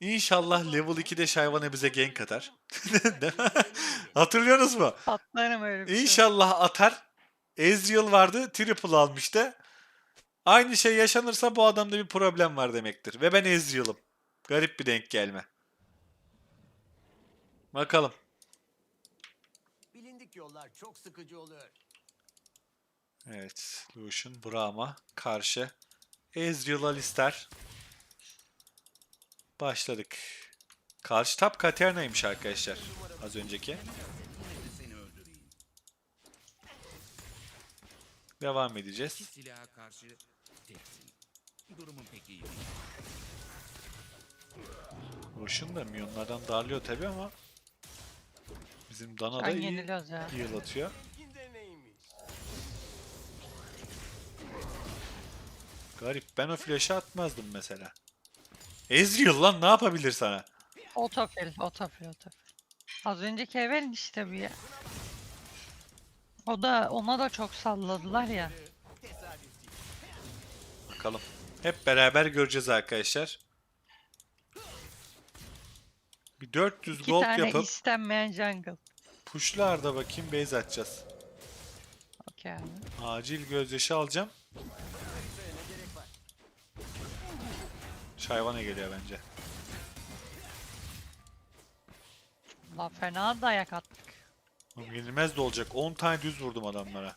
İnşallah level 2'de Shyvana bize gank atar. Değil mi? Hatırlıyorsunuz mu? Patlarım öyle bir şey. İnşallah atar. Ezreal vardı. Triple almıştı. Aynı şey yaşanırsa bu adamda bir problem var demektir. Ve ben Ezreal'ım. Garip bir denk gelme. Bakalım. Bilindik yollar çok sıkıcı oluyor. Evet. Lucian Brahma karşı. Ezreal Alistar. Başladık. Karşı tap Katerina'ymış arkadaşlar. Az önceki. Devam edeceğiz. silaha karşı teksin. Durumun pek iyi. Lucian da milyonlardan darlıyor tabi ama bizim Dana da iyi yeniliyoruz ya. heal atıyor. İlginde neymiş? Garip. Ben o flash'ı atmazdım mesela. Ezreal lan ne yapabilir sana? Otofil, otofil, otofil. Az önceki Evelyn işte bu ya. O da ona da çok salladılar ya. Bakalım. Hep beraber göreceğiz arkadaşlar. Bir 400 İki gold tane yapıp istenmeyen jungle. pushlarda bakayım base atacağız. Okey abi. Acil gözyaşı alacağım. Şayvana geliyor bence. La fena dayak attık. Oğlum yenilmez de olacak. 10 tane düz vurdum adamlara.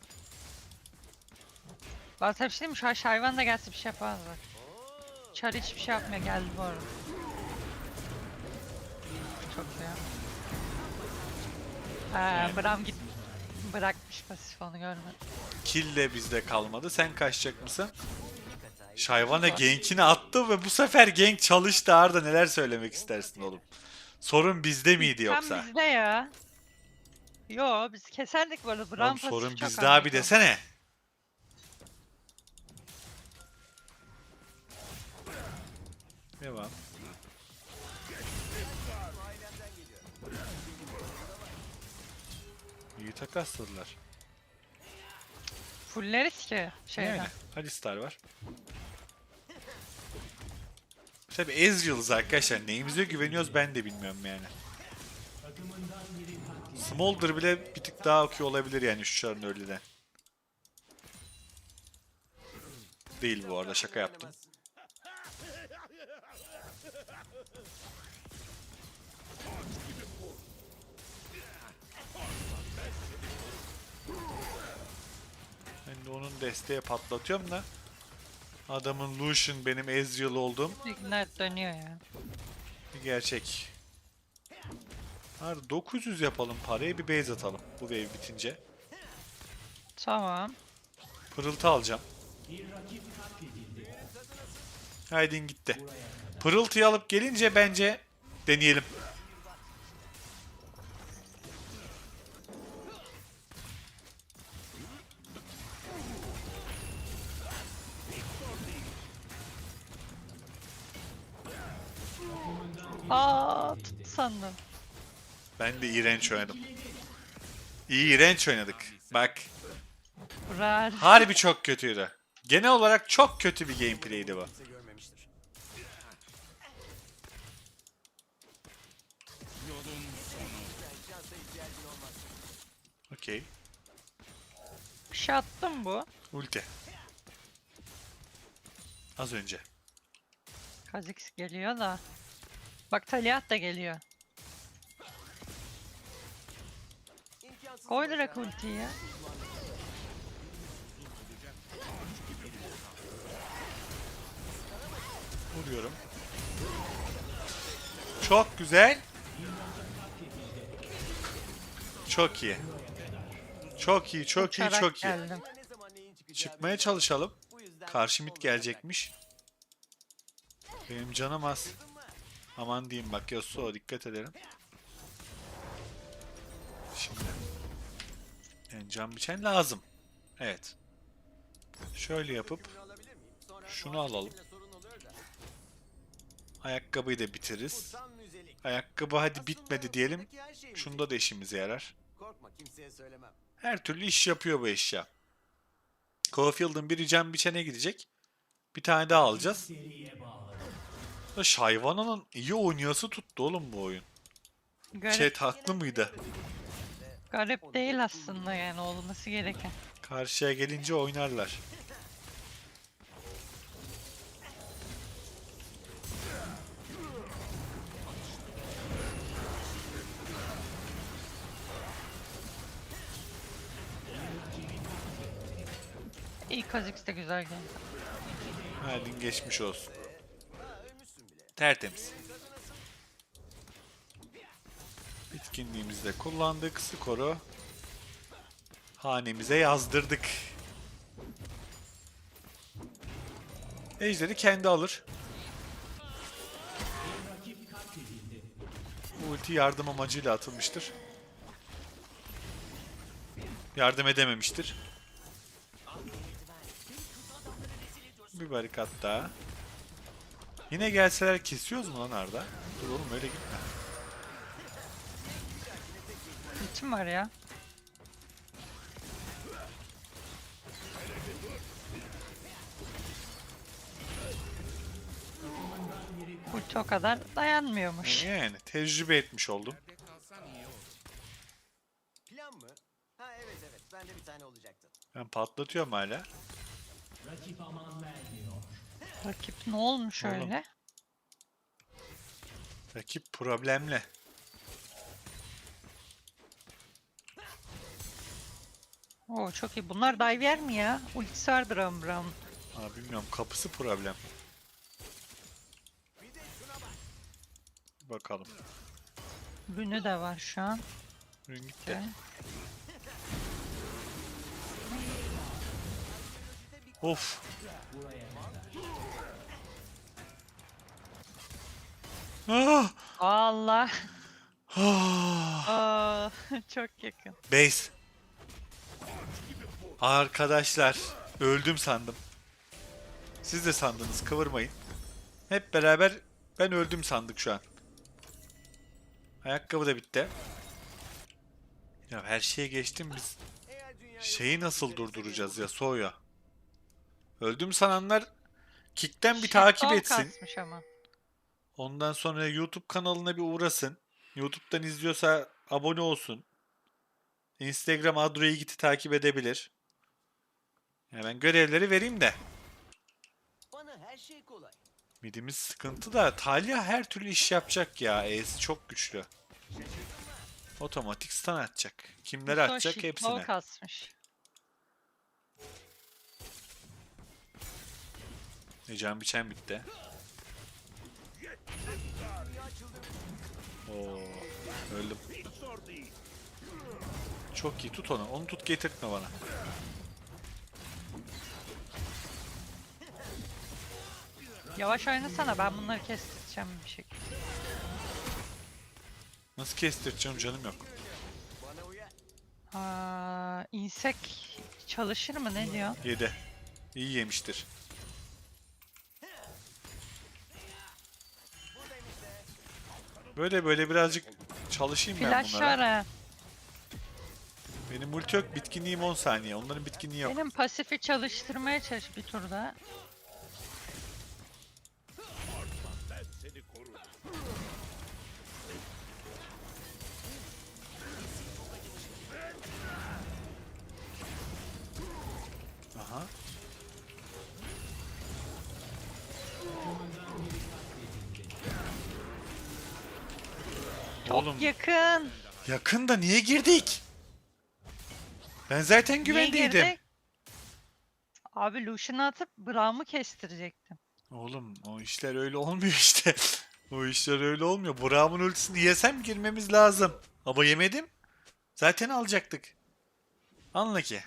Ben sana bir şey diyeyim mi? Şu an Şayvan da gelse bir şey yapamazlar. Çar hiçbir şey yapmıyor geldi bu arada. Çok iyi. Ee, Bram git bırakmış pasif onu görmedim. Kill de bizde kalmadı. Sen kaçacak mısın? Şayvana gankini attı ve bu sefer gank çalıştı Arda. Neler söylemek istersin oğlum? Sorun bizde miydi yoksa? Sen bizde ya. Yo biz keserdik böyle Bram Oğlum pasif sorun çok bizde abi önemli. desene. Devam. İyi takasladılar. Fulleriz ki şeyden. Yani Alistar var. Tabi Ezreal'ız arkadaşlar. Neyimize güveniyoruz ben de bilmiyorum yani. Smolder bile bir tık daha okey olabilir yani şu çarın öyleden. Değil bu arada şaka yaptım. Ben de onun desteğe patlatıyorum da. Adamın Lucian benim Ezreal olduğum Ignite dönüyor ya. bir gerçek. Hadi 900 yapalım parayı bir base atalım bu wave bitince. Tamam. Pırıltı alacağım. Haydin gitti. Pırıltıyı alıp gelince bence deneyelim. Aa tuttu sandım. Ben de iğrenç oynadım. İğrenç oynadık. Bak Rar. harbi çok kötüydü. Genel olarak çok kötü bir gameplay'di bu. Okey. Bir şey attım bu. Ulti. Az önce. Kha'Zix geliyor da. Bak Taliat da geliyor. Koy direkt ultiyi ya. Vuruyorum. Çok güzel. Çok iyi. Çok iyi, çok iyi, Uçarak çok iyi. geldim. Çıkmaya çalışalım. Karşı olmayacak. gelecekmiş. Benim canım az. Aman diyeyim bak Yasuo dikkat edelim. Şimdi. Yani can biçen lazım. Evet. Şöyle yapıp Şunu alalım. ayakkabıyı da bitiririz. Ayakkabı hadi bitmedi diyelim. Şunda da işimize yarar. Her türlü iş yapıyor bu eşya. Caulfield'ın biri can biçene gidecek. Bir tane daha alacağız. Da Shyvana'nın iyi oynayası tuttu oğlum bu oyun. Garip, Chat haklı mıydı? garip değil aslında yani olması gereken. Karşıya gelince oynarlar. İlk Kha'Zix de güzel geldi. Haldin geçmiş olsun. Tertemiz. Bitkinliğimizi de kullandık. Skoru hanemize yazdırdık. Ejderi kendi alır. Bu ulti yardım amacıyla atılmıştır. Yardım edememiştir. Bir barikat daha. Yine gelseler kesiyoruz mu lan Arda? Dur oğlum öyle gitme. Ultim var ya. Ulti o kadar dayanmıyormuş. Yani tecrübe etmiş oldum. Plan mı? Ha evet evet. Bende bir tane olacaktı. Ben patlatıyorum hala. Rakip ne olmuş Oğlum. öyle? Rakip problemli. Oo çok iyi. Bunlar dive yer mi ya? Ultisi vardır Brown. Aa, bilmiyorum kapısı problem. Bakalım. Rünü de var şu an. Ürün gitti. Okey. Of. Ah! Allah. Ah! Aa, çok yakın. Base. Arkadaşlar öldüm sandım. Siz de sandınız kıvırmayın. Hep beraber ben öldüm sandık şu an. Ayakkabı da bitti. Ya her şeye geçtim biz. Şeyi nasıl durduracağız ya Soya? Öldüm sananlar Kick'ten bir takip etsin. kasmış ama. Ondan sonra YouTube kanalına bir uğrasın. YouTube'dan izliyorsa abone olsun. Instagram Adro'yu giti takip edebilir. Hemen görevleri vereyim de. bana her şey kolay. Midimiz sıkıntı da Talia her türlü iş yapacak ya. Ace çok güçlü. Otomatik stun atacak. Kimleri atacak hepsine. kasmış. E, can biçen bitti. Oo, öldüm. Çok iyi tut onu. Onu tut getirtme bana. Yavaş oynasana ben bunları kestireceğim bir şekilde. Nasıl kestireceğim canım yok. Aa, insek çalışır mı ne diyor? Yedi. İyi yemiştir. Böyle böyle birazcık çalışayım ben Flash bunlara. var ha. Benim ulti yok. Bitkinliğim 10 saniye. Onların bitkinliği yok. Benim pasifi çalıştırmaya çalış bir turda. Oğlum yakın. yakında niye girdik? Ben zaten Niye güvendeydim. girdik? Abi Lucian'ı atıp Braum'u kestirecektim. Oğlum o işler öyle olmuyor işte. o işler öyle olmuyor. Burak'ın ultisini yesem girmemiz lazım. Ama yemedim. Zaten alacaktık. Anla ki.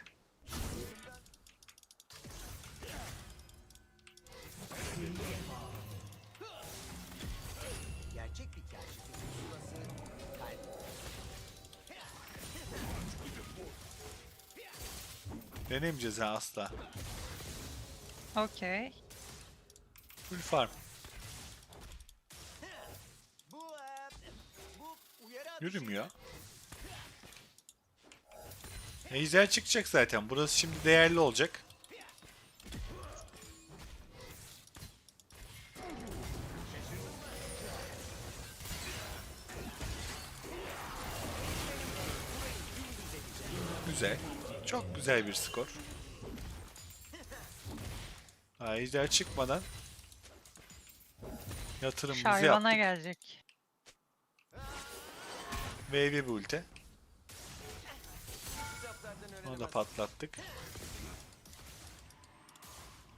Denemeyeceğiz ha asla. Okey. Full farm. Yürümüyor. Ejder çıkacak zaten. Burası şimdi değerli olacak. Güzel bir skor. Ejder çıkmadan yatırımımızı Şayvana yaptık. gelecek. Wave. Kitaplardan Onu da patlattık.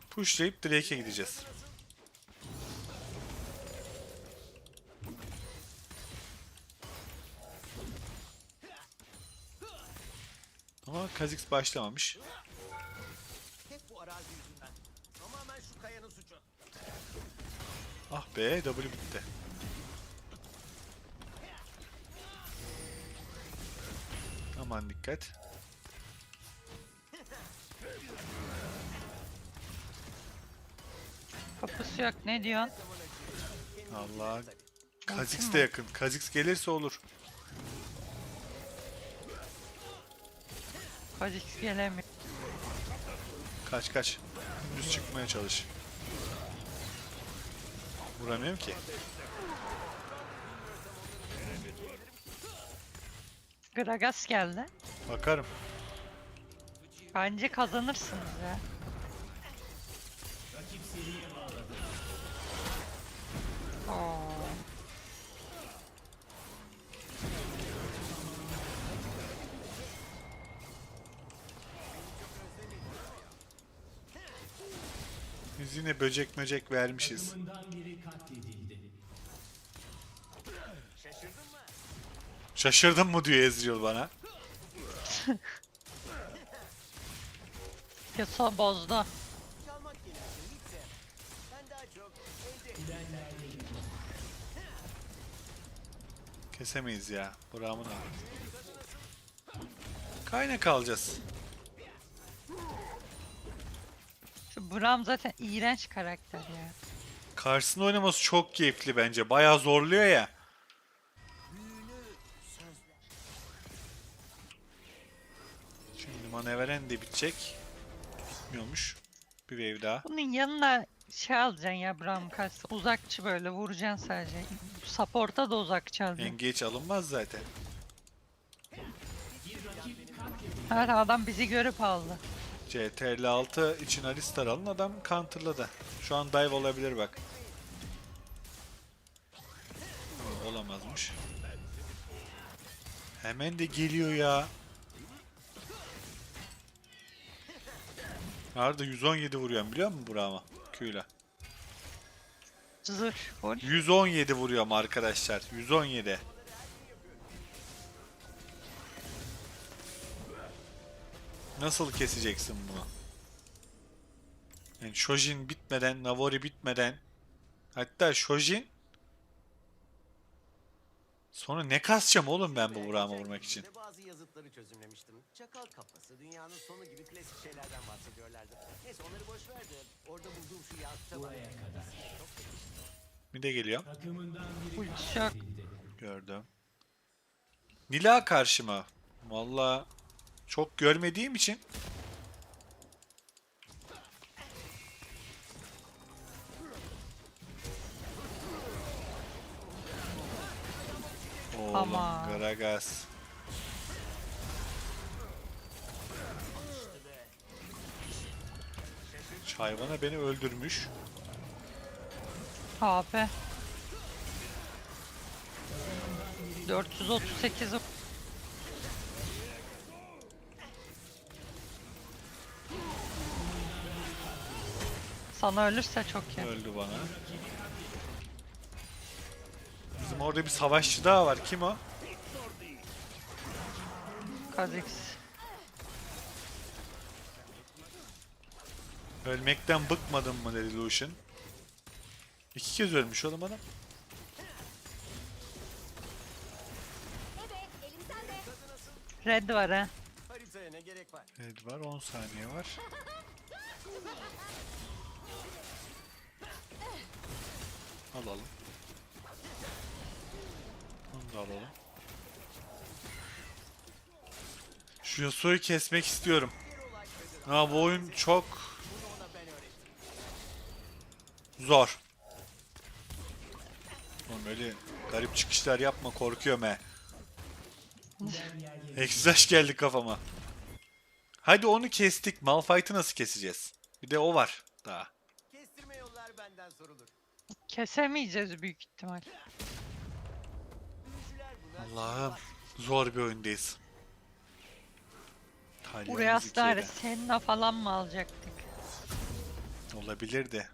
Pushlayıp Drake'e gideceğiz. Şu kayanın suçu. Ah be W bitti. Aman dikkat. Kapısı yok. Ne diyorsun? Allah. Kha'Zix de yakın. Kha'Zix gelirse olur. Kha'Zix gelemiyor. Kaç kaç. Düz çıkmaya çalış. Vuramıyorum ki. Gragas geldi. Bakarım. Bence kazanırsınız ya. Oo. Biz yine böcek möcek vermişiz. Şaşırdın mı diyor Ezreal bana. Yasuo bozdu. Kesemeyiz ya. Buramın abi. Kaynak alacağız. Şu Braum zaten iğrenç karakter ya. Karşısında oynaması çok keyifli bence. Bayağı zorluyor ya. Şimdi manevren de bitecek. Bitmiyormuş. Bir wave daha. Bunun yanına şey alacaksın ya Braum karşısında. Uzakçı böyle vuracaksın sadece. Support'a da uzakçı alacaksın. Engage alınmaz zaten. Her adam bizi görüp aldı. CTRL 6 için Alistar alın adam counterladı. Şu an dive olabilir bak. Olamazmış. Hemen de geliyor ya. Arda 117 vuruyorum biliyor musun Burak'ıma? Q'yla. Vur. 117 vuruyorum arkadaşlar. 117. Nasıl keseceksin bunu? Yani Shojin bitmeden, Navori bitmeden hatta Shojin Sonra ne kasacağım oğlum ben bu Burak'ıma vurmak için? Bazı yazıtları çözümlemiştim. Çakal kafası, dünyanın sonu gibi klasik şeylerden bahsediyorlardı. Neyse onları boş ver de orada bulduğum şu yazıta bak. Bir de geliyor. Yok. Gördüm. Nila karşıma. Valla çok görmediğim için Oğlum Ama. Gragas. Hayvana beni öldürmüş. AP. 438 Sana ölürse çok iyi. Öldü bana. Bizim orada bir savaşçı daha var. Kim o? Kha'Zix. Ölmekten bıkmadın mı dedi Lucian. İki kez ölmüş oğlum adam. Red var ha. Haritaya ne gerek var? Evet var 10 saniye var. Alalım. Onu da alalım. Şu Yasuo'yu kesmek istiyorum. Ha bu oyun çok zor. Oğlum öyle garip çıkışlar yapma korkuyorum he. Egzaş geldi kafama. Hadi onu kestik. Malphite'ı nasıl keseceğiz? Bir de o var daha. Kestirme yollar benden sorulur. Kesemeyeceğiz büyük ihtimal. Allah'ım zor bir oyundayız. Buraya ikiye de. Senna falan mı alacaktık? Olabilir de.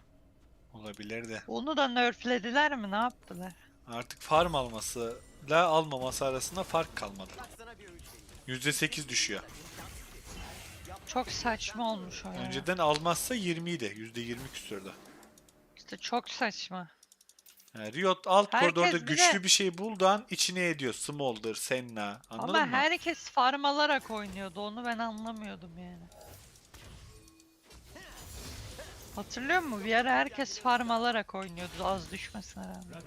Olabilir de. Onu da nerflediler mi? Ne yaptılar? Artık farm almasıyla almaması arasında fark kalmadı. Bak sana bir öğüt vereyim. %8 düşüyor. Çok saçma olmuş o ya. Önceden almazsa 20 idi. %20 küsürdü. Çok saçma. Yani Riot alt Herkes koridorda bir de- güçlü bir şey bulduğu an içine ediyor. Smolder, Senna. Anladın Ama mı? herkes farm alarak oynuyordu. Onu ben anlamıyordum yani. Hatırlıyor musun? Bir ara herkes farm alarak oynuyordu az düşmesine rağmen.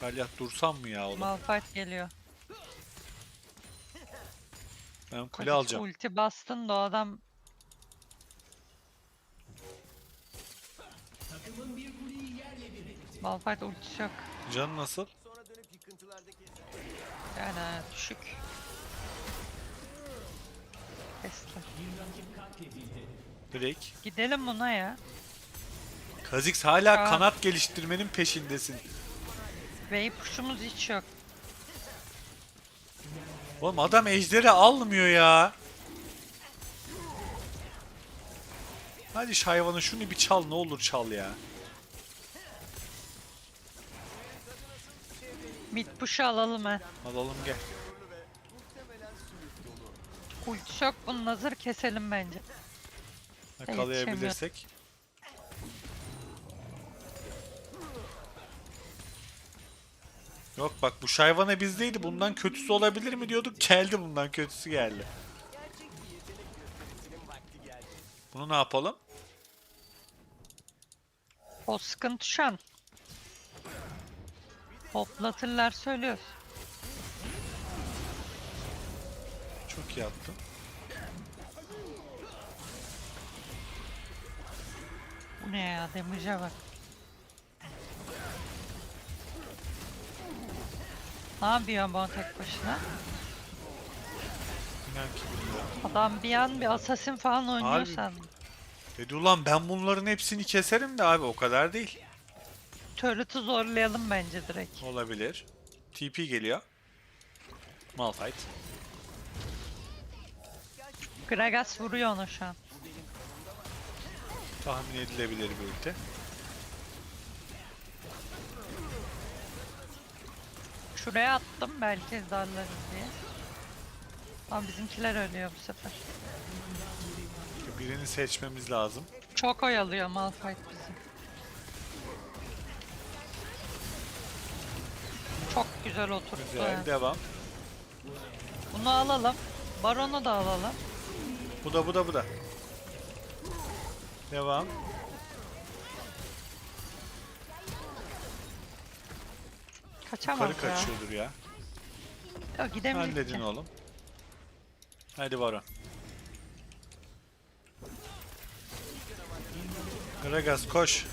Talya dursam mı ya oğlum? Malphite geliyor. Ben kule Hadi alacağım. Ulti bastın da o adam Malphite ultisi yok. Can nasıl? Yani ha, düşük. Kesler. Break. Gidelim buna ya. Kha'Zix hala Aa. kanat geliştirmenin peşindesin. Wave push'umuz hiç yok. Oğlum adam ejderi almıyor ya. Hadi şu hayvanı şunu bir çal ne olur çal ya. Mid push'u alalım he. Alalım gel. Ultisi yok bunun hazır keselim bence. Yakalayabilirsek. Yok bak bu şayvana bizdeydi. Bundan kötüsü olabilir mi diyorduk. Geldi bundan kötüsü geldi. Bunu ne yapalım? O sıkıntı şu an. Hoplatırlar söylüyoruz. Çok iyi yaptın. Bu ne ya damage'e bak. Ne yapıyor bu tek başına? İnan ki bilmiyorum. Adam bir an bir assassin falan oynuyor Harbi. sandım. Dedi ulan ben bunların hepsini keserim de abi o kadar değil. Turret'ı zorlayalım bence direkt. Olabilir. TP geliyor. Malphite. Gragas vuruyor onu şu an. Tahmin edilebilir bir ulti. Şuraya attım belki darlarız diye. Ama bizimkiler ölüyor bu sefer. Birini seçmemiz lazım. Çok oyalıyor Malphite bizi. Çok güzel oturttu. Güzel. ha. Devam. Bunu alalım. Baron'u da alalım. Bu da bu da bu da. Devam. Kaçamaz Yukarı ya. kaçıyordur ya. Yok gidemeyecek Halledin ki. oğlum. Hadi Baron. Gragas koş.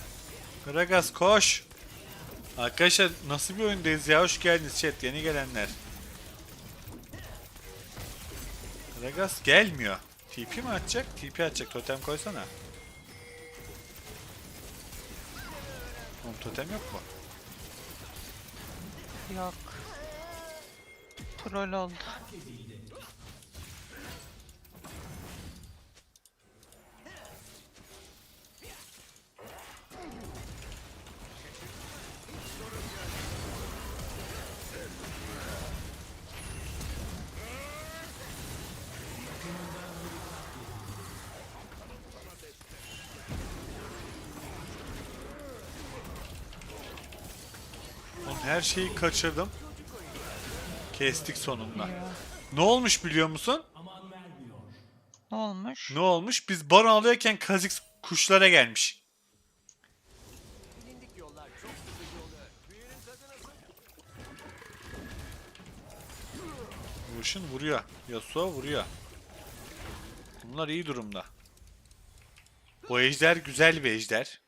Gragas koş. Arkadaşlar nasıl bir oyundayız ya? Hoş geldiniz chat. Yeni gelenler. Gragas gelmiyor. TP mi atacak? TP atacak. Totem koysana. Oğlum totem yok mu? Yok. Troll oldu. Her şeyi kaçırdım. Kestik sonunda. Ne olmuş biliyor musun? Ne olmuş? Ne olmuş? Biz baron alıyorken Kha'Zix kuşlara gelmiş. Vuruşun vuruyor. Yasuo vuruyor. Bunlar iyi durumda. Bu ejder güzel bir ejder.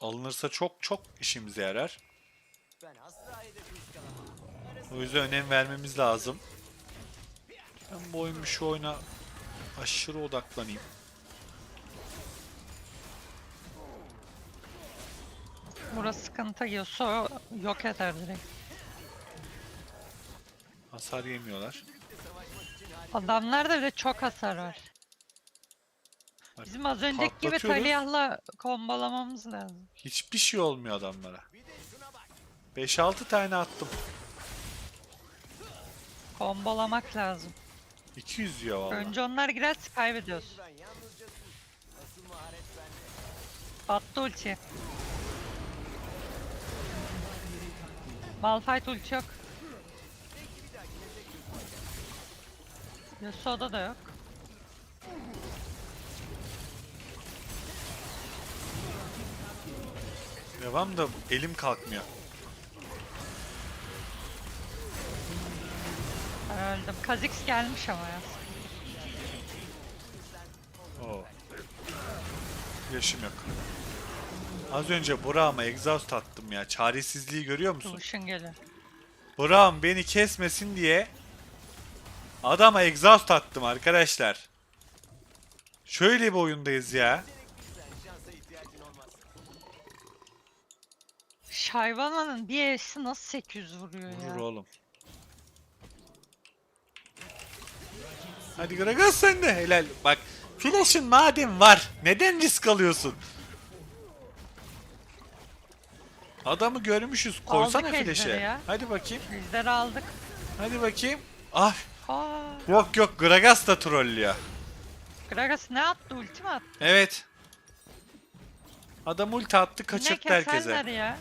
Alınırsa çok çok işimize yarar. Ben. Arası O yüzden önem vermemiz lazım. Ben bu oyun şu oyuna aşırı odaklanayım. Burası sıkıntı. Yasuo yok eder direkt. Hasar yemiyorlar. Adamlarda bile çok hasar var. Bak, Bizim az önceki gibi patlatıyoruz. Taliyah'la kombolamamız lazım. Hiçbir şey olmuyor adamlara. 5-6 tane attım. Kombolamak lazım. 200 diyor valla. Önce onlar girerse kaybediyoruz. Attı ulti. Malphite ulti yok. Yasuo'da da yok. Devam da elim kalkmıyor. Öldüm. Kha'Zix gelmiş ama ya. Oo. Yaşım yok. Az önce Burak'ıma egzoz attım ya. Çaresizliği görüyor musun? Lucian geliyor. Burak'ım beni kesmesin diye adama egzoz attım arkadaşlar. Şöyle bir oyundayız ya. Shyvana'nın bir E'si nasıl 800 vuruyor Vurur ya? oğlum. Hadi Gragas sen de helal. Bak flash'ın madem var. Neden risk alıyorsun? Adamı görmüşüz. Koysana Aldık ejderi flash'e. ya. Hadi bakayım. Bizleri aldık. Hadi bakayım. Ah. Aa, Yok yok Gragas da trollüyor. Gragas ne attı? Ulti mi attı? Evet. Adam ulti attı kaçırttı Yine keserler herkese. ya.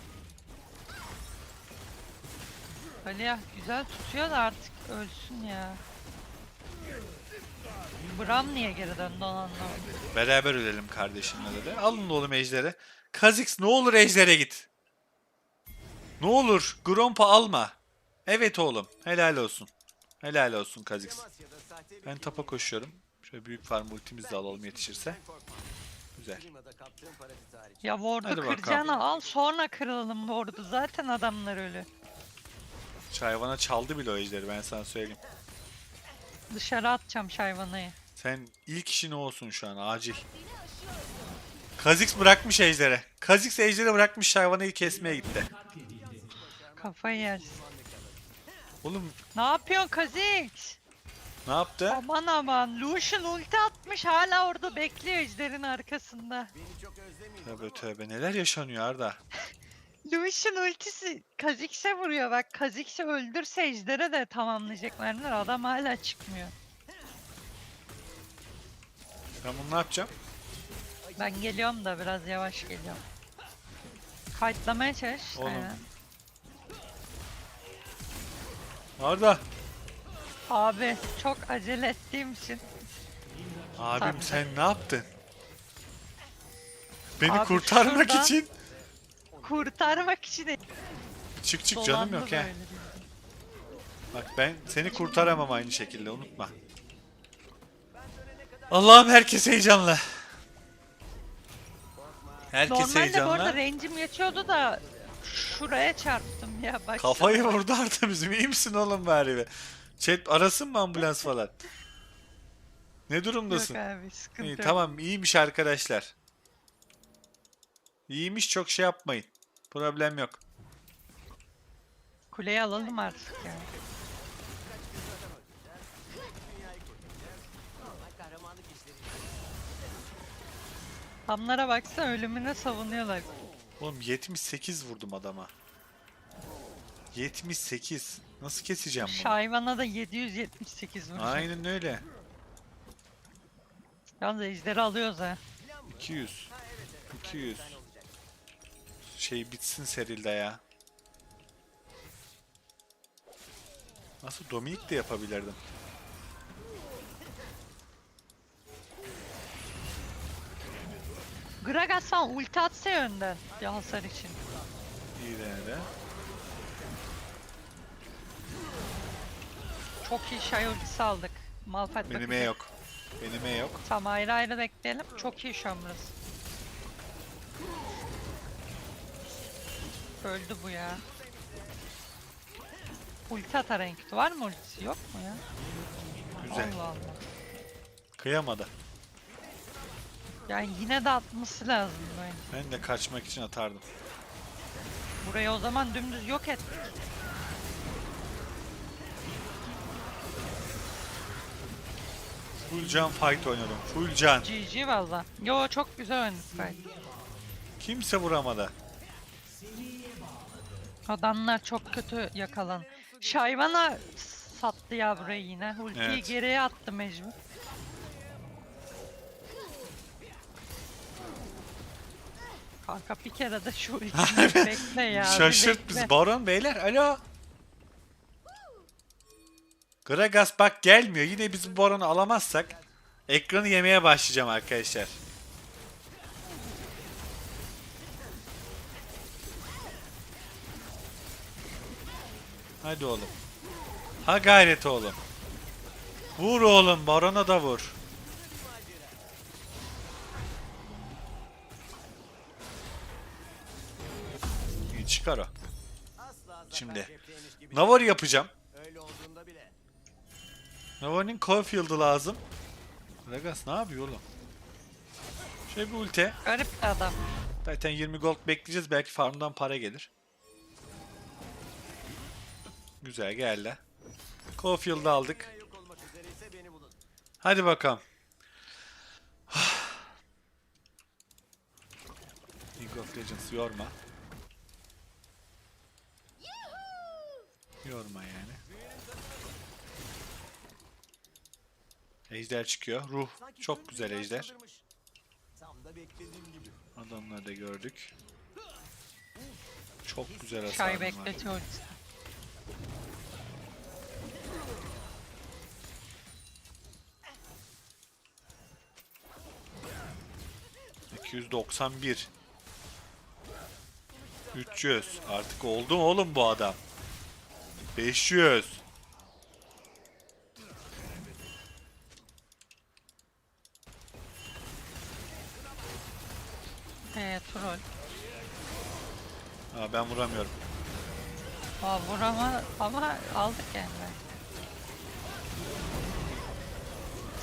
Ali ya güzel tutuyor da artık ölsün ya. Bram niye geri döndü onu anlamadım. Beraber ölelim kardeşimle dedi. Alın oğlum ejderi. Kha'Zix ne olur ejdere git. Ne olur Gromp'a alma. Evet oğlum. Helal olsun. Helal olsun bir Ben tapa koşuyorum. Şöyle büyük farm ultimizi de alalım yetişirse. Güzel. Ya ward'u kıracağına al sonra kıralım ward'u. Zaten adamlar ölü. Çayvana çaldı bile o ejderi ben sana söyleyeyim. Dışarı atacağım Shyvana'yı. Sen ilk işin olsun şu an acil. Kha'Zix bırakmış ejderi. Kha'Zix ejderi bırakmış Çayvana'yı kesmeye gitti. Kafayı yersin. Oğlum Ne yapıyorsun Kha'Zix? ne yaptı? Aman aman Lucian ulti atmış hala orada bekliyor ejderin arkasında. Tövbe tövbe neler yaşanıyor Arda. Lucian ultisi Kha'Zix'e vuruyor bak Kha'Zix'i öldürse ejdere de tamamlayacak mermiler adam hala çıkmıyor. Ben bunu ne yapacağım? Ben geliyorum da biraz yavaş geliyorum. Kayıtlamaya çalış. Oğlum. Aynen. Arda. Abi çok acele ettiğim için. Abim Tabii. sen ne yaptın? Beni Abi kurtarmak için Kurtarmak için de çık çık canım yok he. böyle bizim. Bak ben seni kurtaramam aynı şekilde unutma. Allah'ım herkes heyecanlı. Herkes Normalde bu heyecanlı. arada range'im geçiyordu da şuraya çarptım ya bak. Kafayı vurdu Arda bizim. İyi misin oğlum bari be? Chat arasın mı ambulans falan? Ne Yok durumdasın? abi sıkıntı İyi, yok. tamam iyiymiş arkadaşlar. İyiymiş çok şey yapmayın. Problem yok. Kuleyi alalım artık ya. Hamlara baksana ölümüne savunuyorlar. Oğlum 78 vurdum adama. 78. Nasıl keseceğim bunu? Şayvana da 778 vuracak. Aynen öyle. Yalnız ejderi alıyoruz ha. 200. 200. Şey bitsin serilde ya. Nasıl Dominik de yapabilirdim. Gragas falan ulti atsa ya önden. Bir hasar için. İyi denedi. Çok iyi Shy ultisi aldık. Malphite Benime bakacak. yok. Benime yok. Tamam ayrı ayrı bekleyelim. Çok iyi şu an burası. Öldü bu ya. Ulti atar en kötü. Var mı ultisi? Yok mu ya? Güzel. Allah Allah. Kıyamadı. Yani yine de atması lazım bence. Ben de kaçmak için atardım. Burayı o zaman dümdüz yok et. Full can fight oynadım. Full can. GG valla. Yo çok güzel oynadık fight. Kimse vuramadı. Adamlar çok kötü yakalan. Şayvana sattı ya burayı yine. Ultiyi Evet. geriye attı mecbur. Kanka bir kere de şu ultiyi bekle ya. bir Şaşırt bekle. bizi. Baron beyler alo. Gragas bak gelmiyor. Yine biz bu Baron'u alamazsak ekranı yemeye başlayacağım arkadaşlar. Hadi oğlum. Ha gayret oğlum. Vur oğlum. Baron'a da vur. Çıkar o. Şimdi, Navari yapacağım. öyle olduğunda bile. Navari'nin Caulfield'ı lazım. Gragas ne yapıyor oğlum? Şöyle bir ulti. Garip bir adam. Zaten 20 gold bekleyeceğiz. Belki farmdan para gelir. Güzel geldi. Caulfield'ı aldık. Dünya yok olmak üzereyse beni bulun. Hadi bakalım. League of Legends yorma. Yorma yani. Ejder çıkıyor. Ruh. Çok güzel ejder. çıldırmış. Tam da beklediğim gibi. Adamları da gördük. Çok güzel hasarım Çay var. bekletiyor ultisi. ...291... ...300... ...artık oldu mu oğlum bu adam? 500... Ee, troll. Aa, ben vuramıyorum. Aa, vurama ama aldık yani.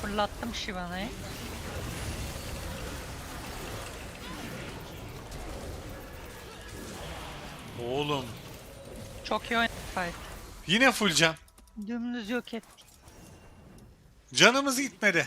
Fırlattım Shivana'yı. Oğlum... Çok iyi oynadık fight. ...yine full can. Dümdüz yok ettik. Canımız gitmedi.